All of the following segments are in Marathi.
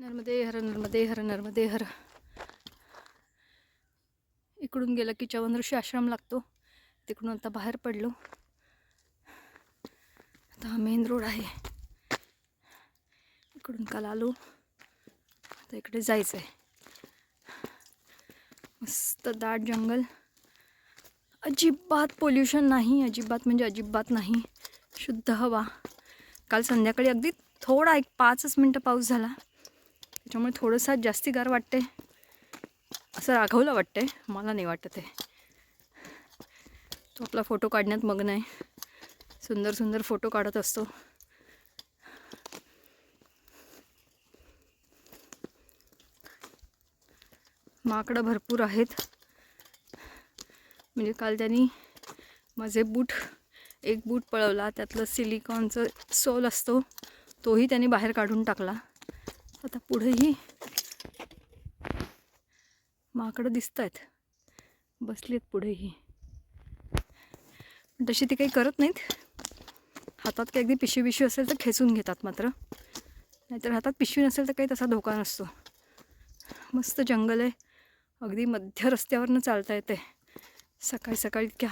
नर्मदे हर नर्मदे हर नर्मदे हर. इकडून गेलं की चवनऋषी आश्रम लागतो. तिकडून आता बाहेर पडलो. आता हा मेन रोड आहे. इकडून काल आलो. आता इकडे जायचं आहे मस्त दाट जंगल. अजिबात पोल्युशन नाही अजिबात म्हणजे अजिबात नाही. शुद्ध हवा. काल संध्याकाळी अगदी थोडा एक पाचच मिनटं पाऊस झाला. त्याच्यामुळे थोडंसं जास्ती गार वाटते. असं राघवलं वाटते मला नाही वाटत आहे. तो आपला फोटो काढण्यात मग्न आहे. सुंदर सुंदर फोटो काढत असतो. माकडं भरपूर आहेत. म्हणजे काल त्यांनी माझे बूट एक बूट पळवला. त्यातलं सिलिकॉनचं सोल असतो तोही त्यांनी बाहेर काढून टाकला. आता पुढेही माकडं दिसत आहेत बसली आहेत पुढेही. पण तशी ती काही करत नाहीत. हातात काही अगदी पिशवी पिशवी असेल तर खेचून घेतात मात्र. नाहीतर हातात पिशवी नसेल तर काही तसा धोका नसतो. मस्त जंगल आहे. अगदी मध्य रस्त्यावरनं चालता येते सकाळी सकाळी इतक्या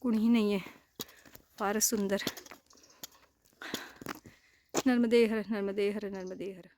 कुणीही नाही आहे फारच सुंदर. नर्मदे हर नर्मदे हर नर्मदे हर.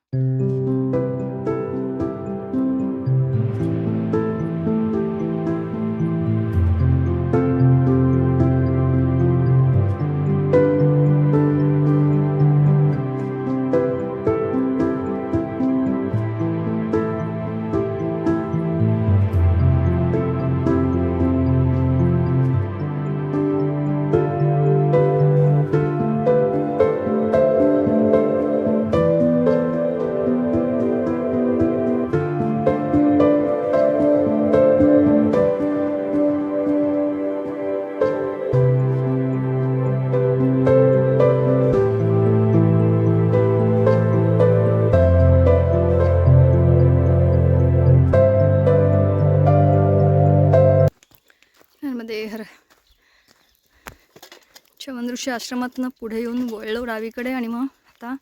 शवनऋषी आश्रमातनं पुढे येऊन वळलो डावीकडे आणि मग आता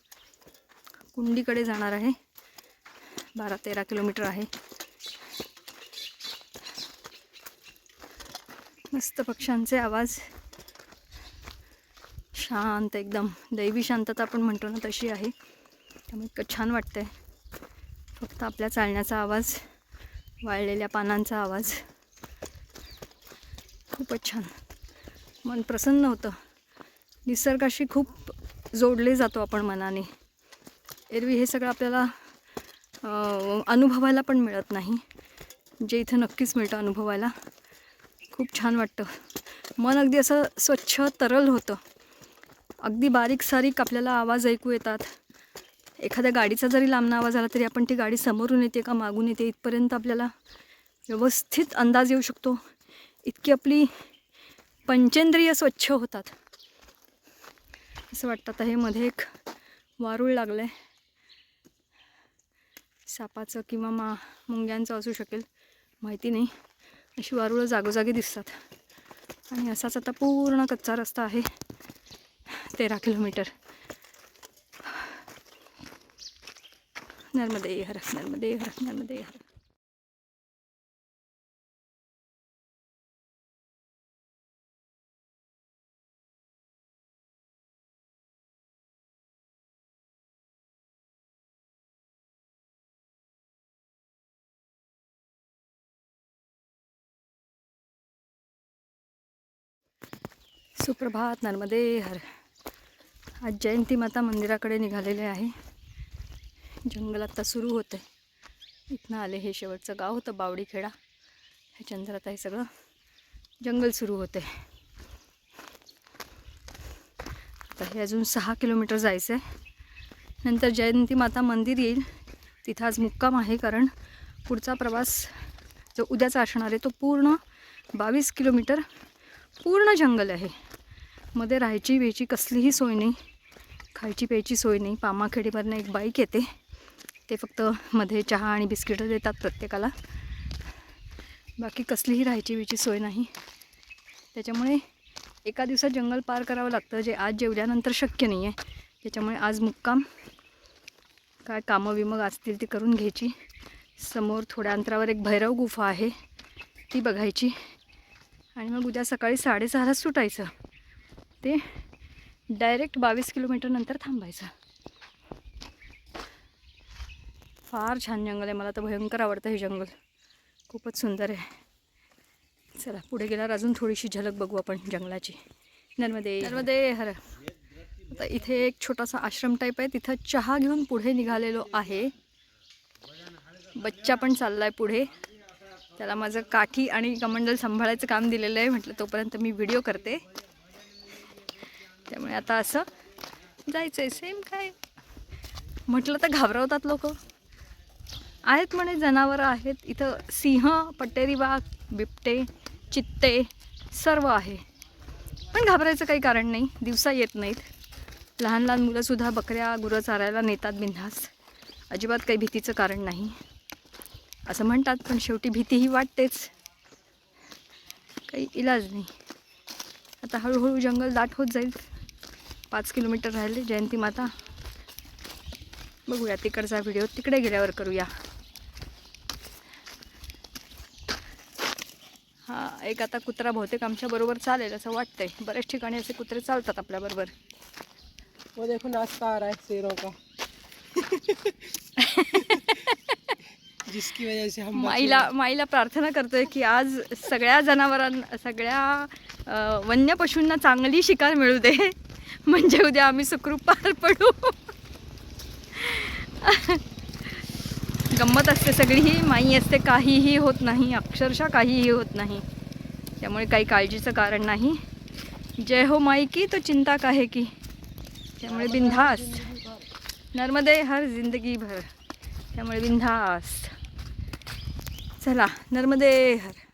कुंडीकडे जाणार आहे. बारा तेरा किलोमीटर आहे. मस्त पक्ष्यांचे आवाज. शांत एकदम. दैवी शांतता आपण म्हणतो ना तशी आहे. त्यामुळे इतकं छान वाटतंय. फक्त आपल्या चालण्याचा आवाज वाळलेल्या पानांचा आवाज. खूपच छान. मन प्रसन्न होतं. निसर्गाशी खूप जोडले जातो आपण मनाने. एरवी हे सगळं आपल्याला अनुभवायला पण मिळत नाही. जे इथं नक्कीच मिळतं अनुभवायला. खूप छान वाटतं. मन अगदी असं स्वच्छ तरल होतं. अगदी बारीक सारीक आपल्याला आवाज ऐकू येतात. एखाद्या गाडीचा जरी लांबना आवाज आला तरी आपण ती गाडी समोरून येते का मागून येते इथपर्यंत आपल्याला व्यवस्थित अंदाज येऊ शकतो. इतकी आपली पंचेंद्रिय स्वच्छ होतात. असं वाटतं. आता हे मध्ये एक वारूळ लागलं आहे सापाचं किंवा मा मुंग्यांचं असू शकेल माहिती नाही. अशी वारुळं जागोजागी दिसतात. आणि असाच आता पूर्ण कच्चा रस्ता आहे. तेरा किलोमीटर. नर्मदे हर नर्मदे हर नर्मदे हर सुप्रभात. नर्मदे हर. आज जयंती माता मंदिराकडे निघालेले आहे. जंगल आत्ता सुरू होतं आहे इथनं आले हे शेवटचं गाव होतं बावडीखेडा. ह्याच्यानंतर आता हे सगळं. जंगल सुरू होते आता हे अजून सहा किलोमीटर जायचं आहे नंतर जयंती माता मंदिर येईल. तिथं आज मुक्काम आहे कारण पुढचा प्रवास जो उद्याचा असणार आहे तो पूर्ण बावीस किलोमीटर पूर्ण जंगल आहे. मध्ये राहायची वेची कसलीही सोय नाही. खायची प्यायची सोय नाही. पामाखेडीवरनं एक बाईक येते. ते फक्त मध्ये चहा आणि बिस्किटं देतात प्रत्येकाला. बाकी कसलीही राहायची वेची सोय नाही. त्याच्यामुळे एका दिवसात जंगल पार करावं लागतं जे आज जेवल्यानंतर शक्य नाही आहे त्याच्यामुळे आज मुक्काम. काय कामं विमग असतील ती करून घ्यायची. समोर थोड्या अंतरावर एक भैरव गुफा आहे. ती बघायची. आणि मग उद्या सकाळी साडेसहाला सुटायचं. ते डायरेक्ट बावीस किलोमीटर नंतर थांबायचं. फार छान जंगल आहे. मला तर भयंकर आवडतं हे जंगल. खूपच सुंदर आहे. चला पुढे गेल्यावर अजून थोडीशी झलक बघू आपण जंगलाची. नर्मदे. नर्मदे हर. आता इथे एक छोटासा आश्रम टाईप आहे. तिथं चहा घेऊन पुढे निघालेलो आहे. बच्चा पण चाललाय पुढे. त्याला माझं काठी आणि कमंडल सांभाळायचं काम दिलेलं आहे. म्हटलं तोपर्यंत मी व्हिडिओ करते. त्यामुळे आता असं जायचं आहे सेम काय? म्हटलं तर घाबरवतात लोक. आहेत म्हणे जनावरं आहेत. इथं सिंह पट्टेरी वाघ बिबटे चित्ते सर्व आहे. पण घाबरायचं काही कारण नाही. दिवसा येत नाहीत. लहान लहान मुलंसुद्धा बकऱ्या गुरं चारायला नेतात बिनधास अजिबात काही भीतीचं कारण नाही. असं म्हणतात पण शेवटी भीतीही वाटतेच. काही इलाज नाही. आता हळूहळू जंगल दाट होत जाईल. पाच किलोमीटर राहिले जयंती माता. बघूया तिकडचा व्हिडिओ तिकडे गेल्यावर करूया. हा एक आता कुत्रा बहुतेक आमच्या बरोबर चालेल असं वाटतंय. बऱ्याच ठिकाणी असे कुत्रे चालतात आपल्याबरोबर वो देखो नाश्ता आ रहा है शेरों का. जिसकी वजह से हम माईला माईला प्रार्थना करतोय की आज सगळ्या जनावरांना सगळ्या अ, वन्य पशूंना चांगली शिकार मिळू दे. म्हणजे उद्या आम्ही सुखरूप पार पडू. गंमत असते सगळीही माई असते काहीही होत नाही अक्षरशः काहीही होत नाही. त्यामुळे काही काळजीचं कारण नाही. जय हो माई की तो चिंता काहे की? त्यामुळे बिनधास्त. नर्मदे हर जिंदगी भर. त्यामुळे बिनधास्त. चला नर्मदे हर.